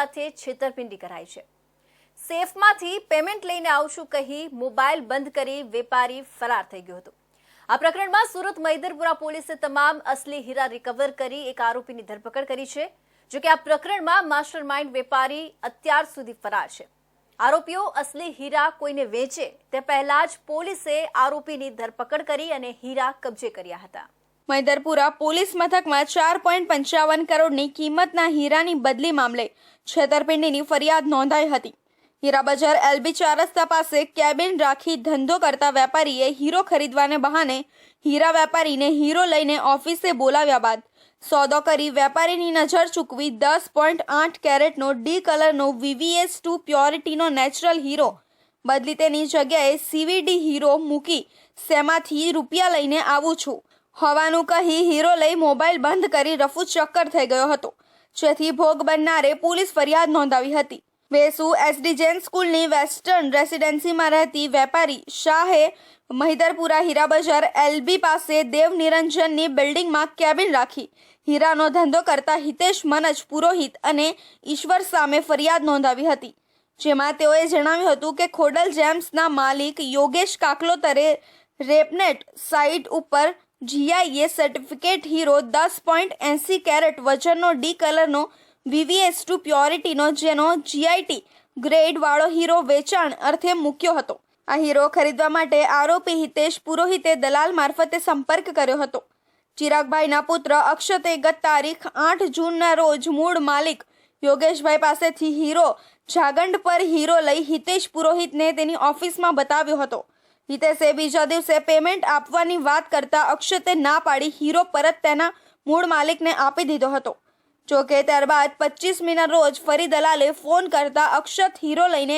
સાથે છેતરપિંડી કરાઈ છે. સેફમાંથી પેમેન્ટ લઈને આવશું કહી મોબાઈલ બંધ કરી વેપારી ફરાર થઈ ગયો હતો. આ પ્રકરણમાં સુરત મૈદરપુરા પોલીસે તમામ અસલી હીરા રિકવર કરી એક આરોપીની ધરપકડ કરી છે, જો કે આ પ્રકરણમાં માસ્ટર માઇન્ડ વેપારી અત્યાર સુધી ફરાર છે. આરોપીઓ અસલી હીરા કોઈને વેચે તે પહેલા જ પોલીસે આરોપીની ધરપકડ કરી અને હીરા કબજે કર્યા હતા. મૈદરપુરા પોલીસ મથકમાં ચાર પોઈન્ટ પંચાવન કરોડની કિંમતના હીરાની બદલી મામલે છેતરપિંડીની ફરિયાદ નોંધાઈ હતી. હીરા બજાર એલબી ચાર રસ્તા પાસે કેબિન રાખી ધંધો કરતા વેપારીએ હીરો ખરીદવાને બહાને હીરા વેપારીને હીરો લઈને ઓફિસે બોલાવ્યા બાદ સોદો કરી વેપારીની નજર ચૂકવી દસ પોઈન્ટ આઠ કેરેટનો ડી કલરનો વીવીએસ ટુ પ્યોરિટીનો નેચરલ હીરો, બદલી તેની જગ્યાએ સીવીડી હીરો મૂકી શેમાંથી રૂપિયા લઈને આવું છું. હોવાનું કહી હીરો લઈ મોબાઈલ બંધ કરી રફુ ચક્કર થઈ ગયો હતો. જેથી ભોગ બનનારે પોલીસ ફરિયાદ નોંધાવી હતી. વેસુ એસડી જૈન સ્કૂલની વેસ્ટર્ન રેસિડેન્સીમાં રહેતી વેપારી શાહે મહિદરપુરા હીરા બજાર એલબી પાસે દેવ નિરંજનની બિલ્ડિંગમાં કેબિન રાખી. હીરાનો ધંધો કરતા હિતેશ મનજ પુરોહિત અને ઈશ્વર સામે ફરિયાદ નોંધાવી હતી. જેમાં તેઓએ જણાવ્યું હતું કે ખોડલ જેમ્સના માલિક યોગેશ કાકલોતરે રેપનેટ સાઇટ ઉપર જીઆઈએ સર્ટિફિકેટ હીરો દસ પોઈન્ટ એંસી કેરેટ વજનનો ડી કલરનો વીવીએસ ટુ પ્યોરિટીનો જેનો જીઆઈટી ગ્રેડવાળો હીરો વેચાણ અર્થે મૂક્યો હતો. આ હીરો ખરીદવા માટે આરોપી હિતેશ પુરોહિતે દલાલ મારફતે સંપર્ક કર્યો હતો. ચિરાગભાઈના પુત્ર અક્ષતે ગત તારીખ આઠ જૂનના રોજ મૂળ માલિક યોગેશભાઈ પાસેથી હીરો જાગંડ પર હીરો લઈ હિતેશ પુરોહિતને તેની ઓફિસમાં બતાવ્યો હતો. હિતેશે બીજા દિવસે પેમેન્ટ આપવાની વાત કરતા અક્ષતે ના પાડી હીરો પરત તેના મૂળ માલિકને આપી દીધો હતો. જોકે ત્યારબાદ પચીસમીના રોજ ફરી દલાલે ફોન કરતા અક્ષત હીરો લઈને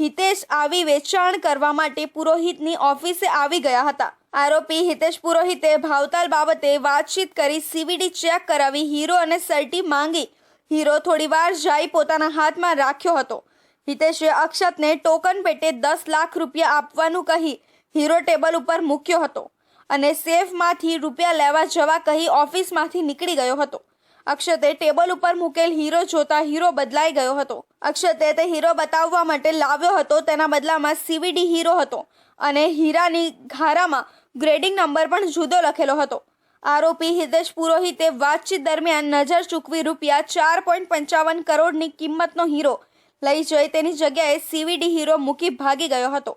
હિતેશ આવી વેચાણ કરવા માટે પુરોહિતની ઓફિસે આવી ગયા હતા. આરોપી હિતેશ પુરોહિતે ભાવતાલ બાબતે વાતચીત કરી સીવીડી ચેક કરાવી હીરો અને સર્ટી માંગી. હીરો થોડીવાર જાય પોતાના હાથમાં રાખ્યો હતો. હિતેશે અક્ષતને ટોકન પેટે દસ લાખ રૂપિયા આપવાનું કહી હીરો ટેબલ ઉપર મૂક્યો હતો અને સેફમાંથી રૂપિયા લેવા જવા કહી ઓફિસમાંથી નીકળી ગયો હતો. અક્ષતે ટેબલ ઉપર મૂકેલ હીરો જોતા હીરો બદલાઈ ગયો હતો. અક્ષતે તે હીરો બતાવવા માટે લાવ્યો હતો, તેના બદલામાં સીવીડી હીરો હતો અને હીરાની ઘારામાં ગ્રેડિંગ નંબર પણ જુદો લખેલો હતો. આરોપી હિતેશ પુરોહિતે વાતચીત દરમિયાન નજર ચૂકવી રૂપિયા ચાર પોઈન્ટ પંચાવન કરોડની કિંમતનો હીરો લઈ જઈ તેની જગ્યાએ સીવીડી હીરો મૂકી ભાગી ગયો હતો.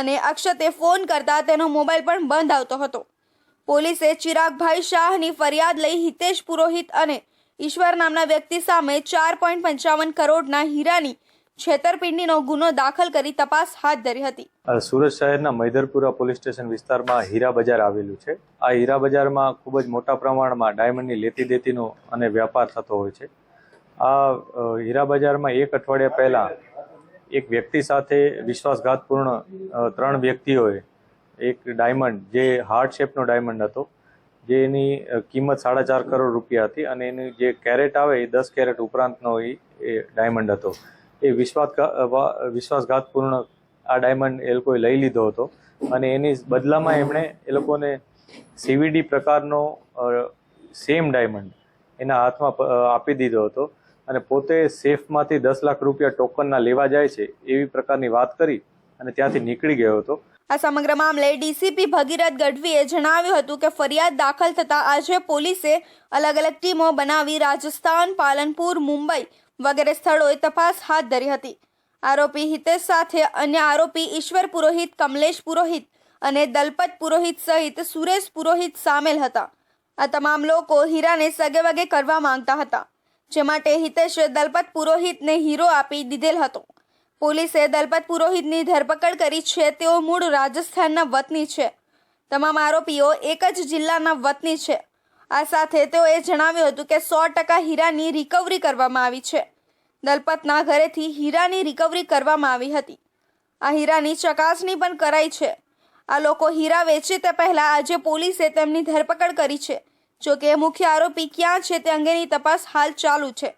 અને અક્ષતે ફોન કરતા તેનો મોબાઈલ પણ બંધ આવતો હતો. પોલીસે ચિરાગભાઈ શાહની ફરિયાદ લઈ હિતેશ પુરોહિત અને ઈશ્વર નામના વ્યક્તિ સામે ચાર પોઈન્ટ પંચાવન કરોડના હીરાની છેતરપિંડીનો ગુનો દાખલ કરી તપાસ હાથ ધરી હતી. સુરત શહેરના મૈદરપુરા પોલીસ સ્ટેશન વિસ્તારમાં હીરા બજાર આવેલું છે. આ હીરા બજારમાં ખૂબ જ મોટા પ્રમાણમાં ડાયમંડની લેતી દેતીનો અને વ્યાપાર થતો હોય છે. આ હીરા બજારમાં એક અઠવાડિયા પહેલા એક વ્યક્તિ સાથે વિશ્વાસઘાતપૂર્ણ ત્રણ વ્યક્તિઓએ એક ડાયમંડ, જે હાર્ટ શેપનો ડાયમંડ હતો જે એની કિંમત સાડા ચાર કરોડ રૂપિયા હતી અને એની જે કેરેટ આવે એ દસ કેરેટ ઉપરાંતનો એ ડાયમંડ હતો. એ વિશ્વાસઘા વિશ્વાસઘાતપૂર્ણ આ ડાયમંડ એ લોકોએ લઈ લીધો હતો અને એની બદલામાં એમણે એ લોકોને સીવીડી પ્રકારનો સેમ ડાયમંડ એના હાથમાં આપી દીધો હતો. અને પોતે સેફમાંથી દસ લાખ રૂપિયા ટોકનના લેવા જાય છે એવી પ્રકારની વાત કરી અને ત્યાંથી નીકળી ગયો હતો. આ સમગ્ર મામલે ડીસીપી ભગીરથ ગઢવીએ જણાવ્યું હતું કે ફરિયાદ દાખલ થતાં આજે પોલીસે અલગ અલગ ટીમો બનાવી રાજસ્થાન, પાલનપુર, મુંબઈ વગેરે સ્થળોએ તપાસ હાથ ધરી હતી. આરોપી હિતેશ સાથે અન્ય આરોપી ઈશ્વર પુરોહિત, કમલેશ પુરોહિત અને દલપત પુરોહિત સહિત સુરેશ પુરોહિત સામેલ હતા. આ તમામ લોકો હીરાને સગે વગે કરવા માંગતા હતા. જે માટે હિતેશે દલપત પુરોહિતને હીરો આપી દીધેલ હતો. પોલીસે દલપત પુરોહિતની ધરપકડ કરી છે, તેઓ મૂળ રાજસ્થાનના વતની છે. તમામ આરોપીઓ એક જ જિલ્લાના વતની છે. આ સાથે તેઓએ જણાવ્યું હતું કે સો ટકા હીરાની રિકવરી કરવામાં આવી છે. દલપતના ઘરેથી હીરાની રિકવરી કરવામાં આવી હતી. આ હીરાની ચકાસણી પણ કરાઈ છે. આ લોકો હીરા વેચે તે પહેલા આજે પોલીસે તેમની ધરપકડ કરી છે. જોકે મુખ્ય આરોપી ક્યાં છે તે અંગેની તપાસ હાલ ચાલુ છે.